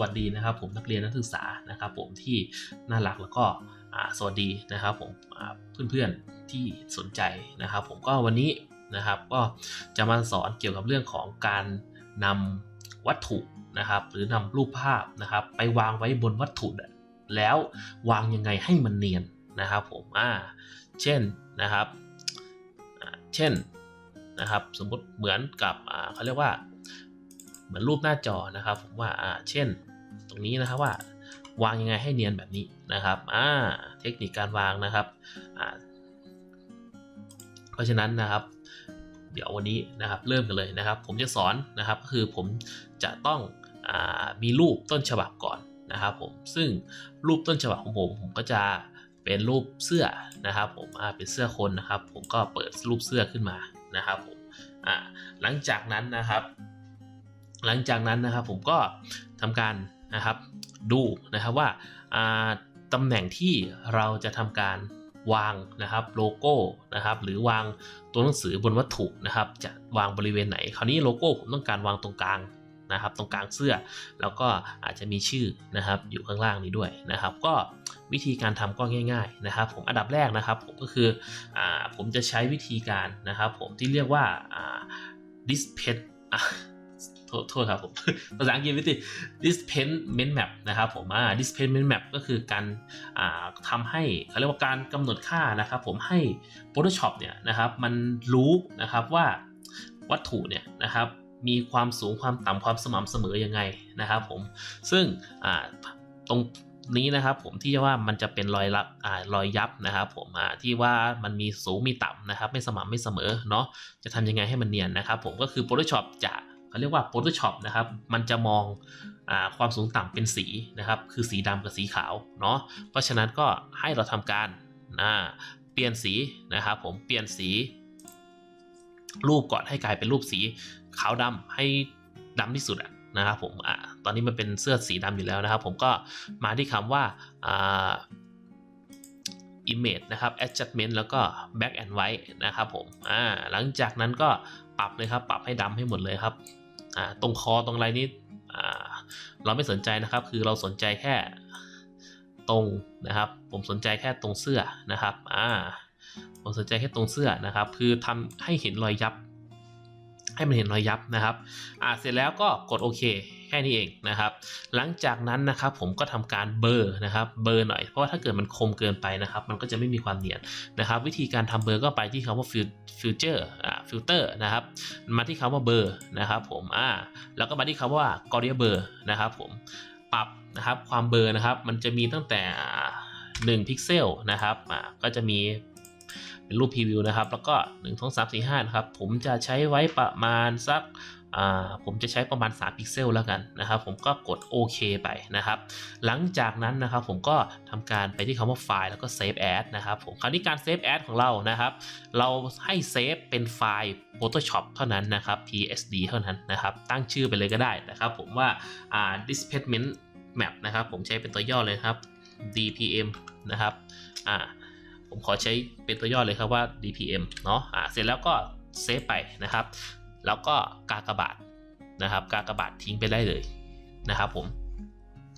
วัสดีนะครับ ผมนักเรียนนักศึกษานะครับ ผมที่น่ารักแล้วก็สวัสดีนะครับ ผมเพื่อนๆที่สนใจนะครับ ผมก็วันนี้นะครับก็จะมาสอนเกี่ยวกับเรื่องของการนำวัตถุนะครับ หรือนำรูปภาพนะครับ ไปวางไว้บนวัตถุแล้ววางยังไงให้มันเนียนนะครับ ผมอ่าเช่นนะครับเช่นนะครับ สมมติเหมือนกับเขาเรียกว่า เหมือนรูปหน้าจอนะครับ ผมว่าเช่น ตรงนี้นะครับว่าวางยังไงให้เนียนแบบนี้นะครับอ่าเทคนิคการวางนะครับอ่าเพราะฉะนั้นนะครับ เดี๋ยววันนี้นะครับเริ่มกันเลยนะครับ ผมจะสอนนะครับก็คือผมจะต้องอามีรูปต้นฉบับก่อนนะครับผมซึ่งรูปต้นฉบับของผมผมก็จะเป็นรูปเสื้อนะครับผมอ่าเป็นเสื้อคนนะครับ ผมก็เปิดรูปเสื้อขึ้นมานะครับผมอ่าหลังจากนั้นนะครับ หลังจากนั้นนะครับผมก็ทำการ นะครับ ดูนะครับว่าตำแหน่งที่เราจะทำการวางนะครับโลโก้นะครับ หรือวางตัวหนังสือบนวัตถุนะครับ จะวางบริเวณไหน คราวนี้โลโก้ผมต้องการวางตรงกลางนะครับ ตรงกลางเสื้อ แล้วก็อาจจะมีชื่อนะครับ อยู่ข้างล่างนี้ด้วยนะครับ ก็วิธีการทำก็ง่าย ๆนะครับ ผมอันดับแรกนะครับ ผมก็คืออผมจะใช้วิธีการนะครับ ผมที่เรียกว่า display โทษโทษครับผม ภาษาอังกฤษวิธี displacement map นะครับผมอ่า displacement map ก็คือการอ่าทำให้เขาเรียกว่าการกำหนดค่านะครับผมให้ Photoshop เนี่ยนะครับมันรู้นะครับว่าวัตถุเนี่ยนะครับมีความสูงความต่ำความสม่ำเสมอยังไงนะครับผมซึ่งอ่าตรงนี้นะครับผมที่ว่ามันจะเป็นรอยลับอ่ารอยยับนะครับผมอ่าที่ว่ามันมีสูงมีต่ำนะครับ ไม่สม่ำไม่เสมอเนาะจะทำยังไงให้มันเนียนนะครับผมก็คือ Photoshop จะ เขาเรียกว่า Photoshop นะครับ มันจะมองอความสูงต่ำเป็นสีนะครับ คือสีดำกับสีขาวเนาะ เพราะฉะนั้นก็ให้เราทำการนะเปลี่ยนสีนะครับผม เปลี่ยนสี รูปก่อนให้กลายเป็นรูปสีขาวดำให้ดำที่สุดนะครับผมอะตอนนี้มันเป็นเสื้อสีดำอยู่แล้วนะครับ ผมก็มาที่คำว่าอ่า image นะครับ adjustment แล้วก็ black and white นะครับผมอ่าหลังจากนั้นก็ ปรับเลยครับ ปรับให้ดำให้หมดเลยครับอ่าตรงคอตรงอะไรนี้อ่าเราไม่สนใจนะครับ คือเราสนใจแค่ตรงนะครับ ผมสนใจแค่ตรงเสื้อนะครับอ่าผมสนใจแค่ตรงเสื้อนะครับ คือทำให้เห็นรอยยับ ให้มันเห็นรอยยับนะครับอ่าเสร็จแล้วก็กดโอเคแค่นี้เองนะครับ หลังจากนั้นนะครับผมก็ทำการเบอร์นะครับเบอร์หน่อยเพราะว่าถ้าเกิดมันคมเกินไปนะครับ มันก็จะไม่มีความเนียนนะครับ วิธีการทำเบอร์ก็ไปที่คำว่าฟิลเจอร์อ่าฟิลเตอร์นะครับมาที่คำว่าเบอร์นะครับผมอ่าแล้วก็มาที่คำว่ากอริเบอร์นะครับผมปรับนะครับความเบอร์นะครับ มันจะมีตั้งแต่1พิกเซลนะครับอ่าก็จะมี เป็นรูปพรีวิวนะครับ แล้วก็ 1 2 3 4 5 นะครับ ผมจะใช้ไว้ประมาณสักผมจะใช้ประมาณ 3 พิกเซลแล้วกันนะครับ ผมก็กดโอเคไปนะครับ หลังจากนั้นนะครับผมก็ทำการไปที่คำว่าไฟล์แล้วก็ Save As นะครับผมคราวนี้การ Save As ของเรานะครับ เราให้เซฟเป็นไฟล์ Photoshop เท่านั้นนะครับ PSD เท่านั้นนะครับ ตั้งชื่อไปเลยก็ได้นะครับ ผมว่าอ่า displacement map นะครับ ผมใช้เป็นตัวย่อเลยครับ DPM นะครับอ่า ผมขอใช้เป็นตัวย่อเลยครับว่า DPM เนาะอ่าเสร็จแล้วก็เซฟไปนะครับ แล้วก็กากบาทนะครับ กากบาททิ้งไปได้เลยนะครับผม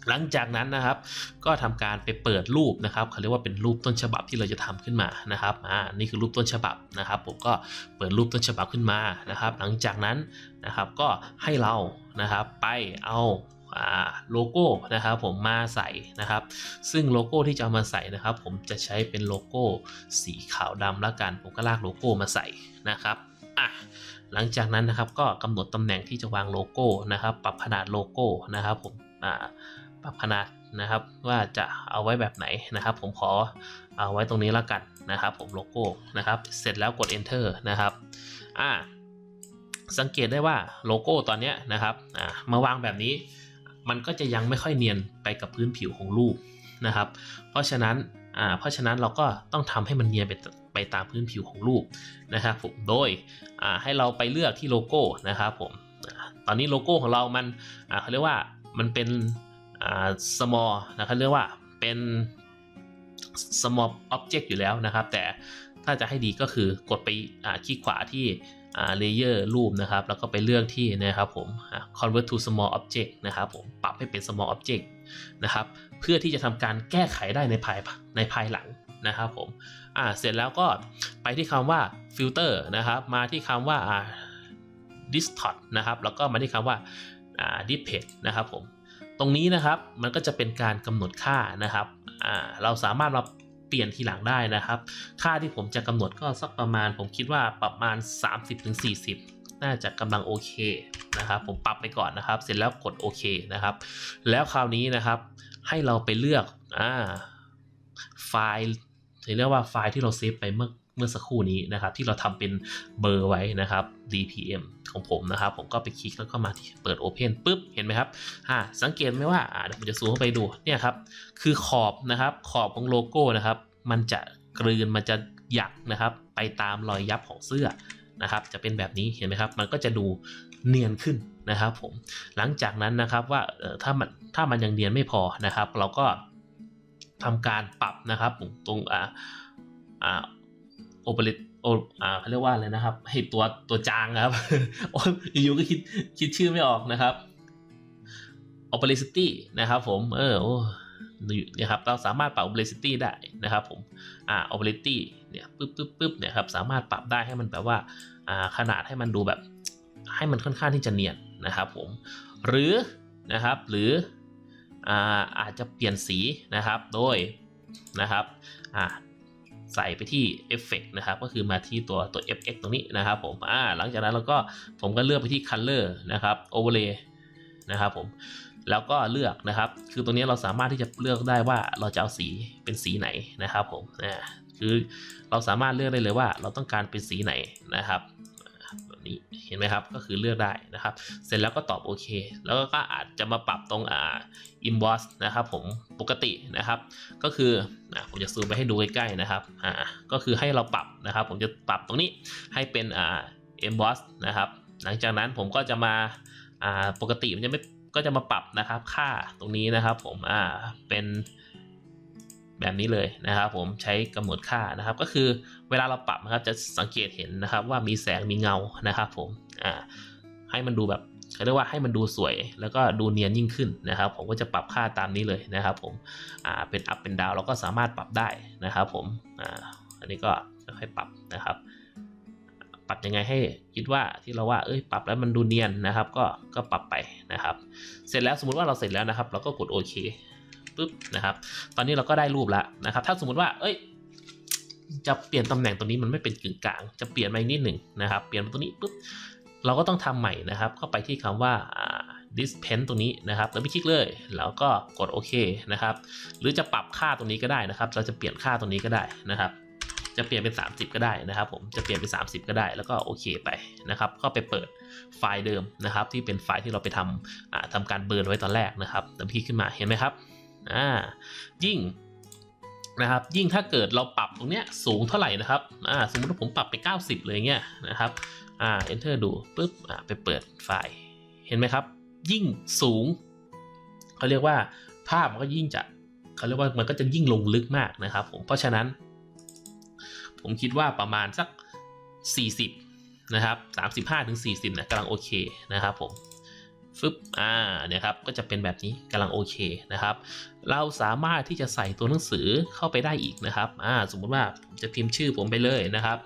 หลังจากนั้นนะครับ ก็ทำการไปเปิดรูปนะครับเขาเรียกว่าเป็นรูปต้นฉบับที่เราจะทำขึ้นมานะครับอ่านี่คือรูปต้นฉบับนะครับ ผมก็เปิดรูปต้นฉบับขึ้นมานะครับ หลังจากนั้นนะครับก็ให้เรานะครับไปเอา โลโก้นะครับผมมาใส่นะครับ ซึ่งโลโก้ที่จะเอามาใส่นะครับ ผมจะใช้เป็นโลโก้สีขาวดำแล้วกันผมก็ลากโลโก้มาใส่นะครับอะหลังจากนั้นนะครับก็กำหนดตำแหน่งที่จะวางโลโก้นะครับ ปรับขนาดโลโก้นะครับ ผมอ่าปรับขนาดนะครับว่าจะเอาไว้แบบไหนนะครับ ผมขอเอาไว้ตรงนี้แล้วกันนะครับ ผมโลโก้นะครับ เสร็จแล้วกด enter นะครับอ่าสังเกตได้ว่าโลโก้ตอนนี้นะครับมาวางแบบนี้ มันก็จะยังไม่ค่อยเนียนไปกับพื้นผิวของรูปนะครับ เพราะฉะนั้นอ่าเพราะฉะนั้นเราก็ต้องทำให้มันเนียนไปไปตามพื้นผิวของรูปนะครับผมโดยอ่าให้เราไปเลือกที่โลโก้นะครับผมตอนนี้โลโก้ของเรามันอ่าเขาเรียกว่ามันเป็นอ่า small นะครับเรียกว่าเป็น small object อยู่แล้วนะครับ แต่ถ้าจะให้ดีก็คือกดไปอ่าคลิกขวาที่ อ่า layer รูปนะครับ แล้วก็ไปเลือกที่นะครับผม convert to small object นะครับผมปรับให้เป็น small object นะครับ เพื่อที่จะทำการแก้ไขได้ในภายในภายหลังนะครับผมอ่าเสร็จแล้วก็ไปที่คำว่า filter นะครับ มาที่คำว่า distort นะครับ แล้วก็มาที่คำว่า depth นะครับผม ตรงนี้นะครับ มันก็จะเป็นการกำหนดค่านะครับ อ่า เราสามารถมา เปลี่ยนทีหลังได้นะครับ ค่าที่ผมจะกำหนดก็สักประมาณ ผมคิดว่าประมาณ 30-40 น่าจะกำลังโอเคนะครับ ผมปรับไปก่อนนะครับ เสร็จแล้วกดโอเคนะครับ แล้วคราวนี้นะครับ ให้เราไปเลือกอ่าไฟล์เรียกว่าไฟล์ที่เราเซฟไปเมื่อเมื่อสักครู่นี้นะครับ ที่เราทำเป็นเบอร์ไว้นะครับ dpm ของผมนะครับ ผมก็ไปคลิกแล้วก็มาที่เปิด Open ปุ๊บเห็นไหมครับอ่าสังเกตไหมว่าอ่าเดี๋ยวผมจะซูมเข้าไปดูเนี่ยครับคือขอบนะครับขอบของโลโก้นะครับ มันจะกลืนมันจะหยักนะครับ ไปตามรอยยับของเสื้อนะครับจะเป็นแบบนี้เห็นไหมครับมันก็จะดูเนียนขึ้นนะครับผมหลังจากนั้นนะครับว่าถ้ามันถ้ามันยังเนียนไม่พอนะครับ เราก็ทำการปรับนะครับตรงอ่าอ่าโอเปเรต โออ่าเขาเรียกว่าอะไรนะครับให้ตัวตัวจางครับโอ้ยอยู่ๆก็คิดคิดชื่อไม่ออกนะครับ opacity นะครับผม เออโอ้เนี่ยครับเราสามารถปรับ opacity ได้นะครับผม อ่า opacity เนี่ยปึ๊บปึ๊บปึ๊บเนี่ยครับสามารถปรับได้ให้มันแบบว่า อ่า ขนาดให้มันดูแบบ ให้มันค่อนข้างที่จะเนียนนะครับผม หรือนะครับ หรือ อ่า อาจจะเปลี่ยนสีนะครับ โดยนะครับ อ่า ใส่ไปที่เอฟเฟกนะครับ ก็คือมาที่ตัวตัว fx ตรงนี้นะครับผมอ่าหลังจากนั้นเราก็ผมก็เลือกไปที่ color นะครับ overlay นะครับผมแล้วก็เลือกนะครับ คือตรงนี้เราสามารถที่จะเลือกได้ว่าเราจะเอาสีเป็นสีไหนนะครับผมอ่าคือเราสามารถเลือกได้เลยว่าเราต้องการเป็นสีไหนนะครับ แบบนี้เห็นไหมครับก็คือเลือกได้นะครับ เสร็จแล้วก็ตอบโอเค แล้วก็อาจจะมาปรับตรงอ่า inbox นะครับผมปกตินะครับ ก็คืออะผมจะซูมไปให้ดูใกล้ๆนะครับอ่าก็คือให้เราปรับนะครับ ผมจะปรับตรงนี้ให้เป็นอ่า emboss นะครับ หลังจากนั้นผมก็จะมาอ่าปกติมันจะไม่ก็จะมาปรับนะครับค่าตรงนี้นะครับผมอ่าเป็น แบบนี้เลยนะครับผมใช้กำหนดค่านะครับ ก็คือเวลาเราปรับนะครับจะสังเกตเห็นนะครับว่ามีแสงมีเงานะครับผมอ่าให้มันดูแบบเขาเรียกว่าให้มันดูสวย แล้วก็ดูเนียนยิ่งขึ้นนะครับ ผมก็จะปรับค่าตามนี้เลยนะครับ ผมอ่าเป็นอัพเป็นดาวเราก็สามารถปรับได้นะครับ ผมอ่าอันนี้ก็ค่อยปรับนะครับ ปรับยังไงให้คิดว่าที่เราว่าเอ้ยปรับแล้วมันดูเนียนนะครับ ก็ก็ปรับไปนะครับ เสร็จแล้วสมมุติว่าเราเสร็จแล้วนะครับ เราก็กดโอเค ปุ๊บนะครับ ตอนนี้เราก็ได้รูปแล้วนะครับ ถ้าสมมุติว่า เอ้ย จะเปลี่ยนตำแหน่งตัวนี้มันไม่เป็นกึ่งกลาง จะเปลี่ยนมาอีกนิดหนึ่งนะครับ เปลี่ยนตัวนี้ปุ๊บ เราก็ต้องทำใหม่นะครับเข้าไปที่คำว่า dispense ตรงนี้นะครับแล้วไปคลิกเลย แล้วก็กดโอเคนะครับ หรือจะปรับค่าตรงนี้ก็ได้นะครับ เราจะเปลี่ยนค่าตรงนี้ก็ได้นะครับจะเปลี่ยนเป็น 30 ก็ได้นะครับ ผมจะเปลี่ยนเป็น 30 ก็ได้ แล้วก็โอเคไปนะครับ ก็ไปเปิดไฟล์เดิมนะครับ ที่เป็นไฟล์ที่เราไปทำอ่าทำการเบิร์นไว้ตอนแรกนะครับแล้วพี่ขึ้นมาเห็นไหมครับ อ่ายิ่งนะครับยิ่งถ้าเกิดเราปรับตรงเนี้ยสูงเท่าไหร่นะครับอ่าสมมติว่าผมปรับไป 90 เลยเงี้ยนะครับอ่า enter ดูปุ๊บอ่าไปเปิดไฟล์เห็นไหมครับ ยิ่งสูงเขาเรียกว่าภาพมันก็ยิ่งจะเขาเรียกว่ามันก็จะยิ่งลงลึกมากนะครับผมเพราะฉะนั้น ผมคิดว่าประมาณสัก 40 นะครับ 35ถึง40นี่ยกำลังโอเคนะครับผม ฟึบอ่าเนี่ยครับก็จะเป็นแบบนี้กำลังโอเคนะครับ เราสามารถที่จะใส่ตัวหนังสือเข้าไปได้อีกนะครับอ่าสมมุติว่าผมจะพิมพ์ชื่อผมไปเลยนะครับ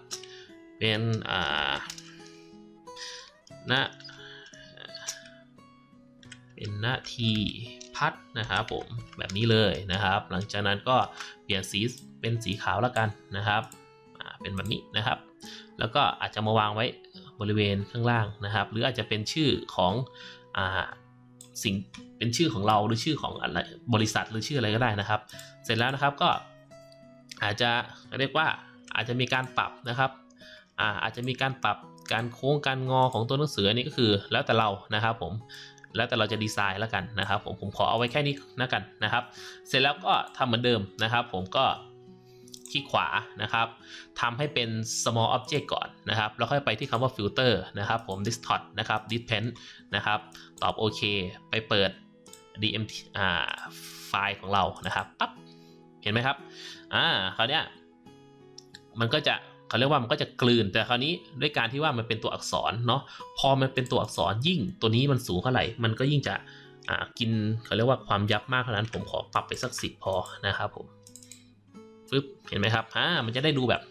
เป็นอ่านะเป็นนาทีพัดนะครับผมแบบนี้เลยนะครับ หลังจากนั้นก็เปลี่ยนสีเป็นสีขาวแล้วกันนะครับอ่าเป็นแบบนี้นะครับ แล้วก็อาจจะมาวางไว้บริเวณข้างล่างนะครับ หรืออาจจะเป็นชื่อของ สิ่งเป็นชื่อของเราหรือชื่อของอะไรบริษัทหรือชื่ออะไรก็ได้นะครับ เสร็จแล้วนะครับก็อาจจะเรียกว่าอาจจะมีการปรับนะครับอ่าอาจจะมีการปรับการโค้งการงอของตัวหนังสืออันนี้ก็คือ แล้วแต่เรานะครับผมแล้วแต่เราจะดีไซน์แล้วกันนะครับผมผมขอเอาไว้แค่นี้นะกันนะครับ เสร็จแล้วก็ทำเหมือนเดิมนะครับ ผมก็ คลิกขวานะครับทำให้เป็น small object ก่อนนะครับ แล้วค่อยไปที่คำว่า filter นะครับ ผม distort นะครับ dispense นะครับ ตอบโอเค ไปเปิด dmt อ่าไฟล์ของเรานะครับปั๊บเห็นไหมครับ อ่าคราวเนี้ยมันก็จะเขาเรียกว่ามันก็จะกลืนแต่คราวนี้ด้วยการที่ว่ามันเป็นตัวอักษรเนาะพอมันเป็นตัวอักษรยิ่งตัวนี้มันสูงเท่าไหร่มันก็ยิ่งจะอ่ากินเขาเรียกว่าความยับมากเท่านั้นผมขอปรับไปสักสิบพอนะครับผม ฟึบเห็นไหมครับอ่ามันจะได้ดูแบบ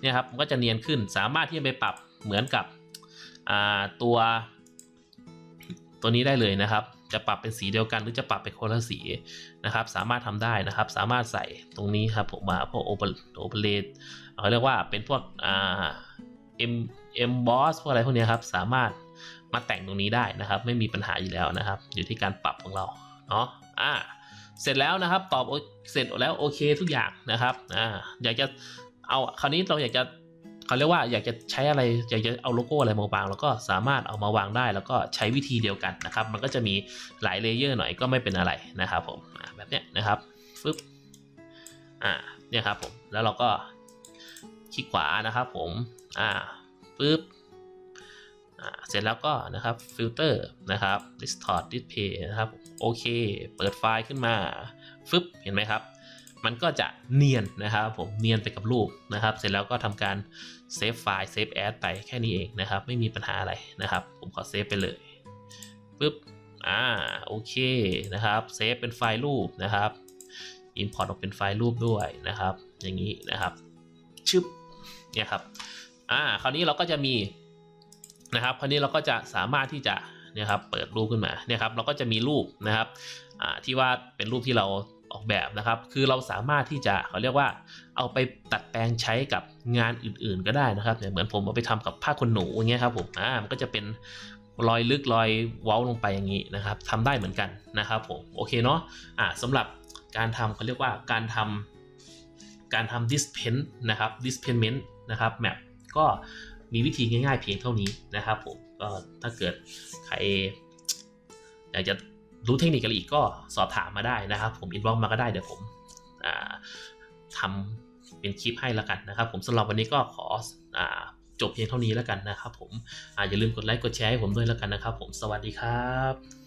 เนี่ยครับมันก็จะเนียนขึ้นสามารถที่จะไปปรับเหมือนกับอ่าตัว ตัวนี้ได้เลยนะครับ จะปรับเป็นสีเดียวกันหรือจะปรับเป็นคนละสีนะครับ สามารถทำได้นะครับ สามารถใส่ตรงนี้ครับผมมาพวกโอเปโอเปเรตเขาเรียกว่าเป็นพวกอ่าเอ็มเอ็มบอสพวกอะไรพวกนี้ครับสามารถมาแต่งตรงนี้ได้นะครับ ไม่มีปัญหาอยู่แล้วนะครับ อยู่ที่การปรับของเราเนาะอ่า เสร็จแล้วนะครับ ตอบเสร็จแล้วโอเคทุกอย่างนะครับอ่าอยากจะเอาคราวนี้เราอยากจะเขาเรียกว่าอยากจะใช้อะไรอยากจะเอาโลโก้อะไรมาวางแล้วก็สามารถเอามาวางได้ แล้วก็ใช้วิธีเดียวกันนะครับ มันก็จะมีหลายเลเยอร์หน่อยก็ไม่เป็นอะไรนะครับผมแบบเนี้ยนะครับฟึบอ่าเนี่ยครับผมแล้วเราก็คลิกขวานะครับผมอ่าปึ๊บ เสร็จแล้วก็นะครับฟิลเตอร์นะครับ distort display นะครับโอเค เปิดไฟล์ขึ้นมาฟึบเห็นไหมครับ มันก็จะเนียนนะครับผมเนียนไปกับรูปนะครับ เสร็จแล้วก็ทำการเซฟไฟล์เซฟแอดไปแค่นี้เองนะครับ ไม่มีปัญหาอะไรนะครับ ผมขอเซฟไปเลยปึ๊บอ่าโอเคนะครับเซฟเป็นไฟล์รูปนะครับ Import ออกเป็นไฟล์รูปด้วยนะครับ อย่างนี้นะครับชึบเนี่ยครับอ่าคราวนี้เราก็จะมี นะครับคราวนี้เราก็จะสามารถที่จะเนี่ยครับเปิดรูปขึ้นมาเนี่ยครับเราก็จะมีรูปนะครับที่ว่าเป็นรูปที่เราออกแบบนะครับ คือเราสามารถที่จะเขาเรียกว่าเอาไปตัดแปลงใช้กับงานอื่นๆก็ได้นะครับเนี่ยเหมือนผมเอาไปทำกับผ้าขนหนูอย่างเงี้ยครับผมอ่ามันก็จะเป็นรอยลึกรอยเว้าลงไปอย่างนี้นะครับทำได้เหมือนกันนะครับผมโอเคเนาะอ่าสำหรับการทำเขาเรียกว่าการทำการทำ dispen นะครับ dispenment นะครับแมปก็ มีวิธีง่ายๆเพียงเท่านี้นะครับผมก็ถ้าเกิดใครอยากจะรู้เทคนิคอะไรอีกก็สอบถามมาได้นะครับ ผมอินบ็อกมาก็ได้เดี๋ยวผมอ่าทำเป็นคลิปให้แล้วกันนะครับ ผมสำหรับวันนี้ก็ขออจบเพียงเท่านี้แล้วกันนะครับ ผมออย่าลืมกดไลค์กดแชร์ให้ผมด้วยแล้วกันนะครับ ผมสวัสดีครับ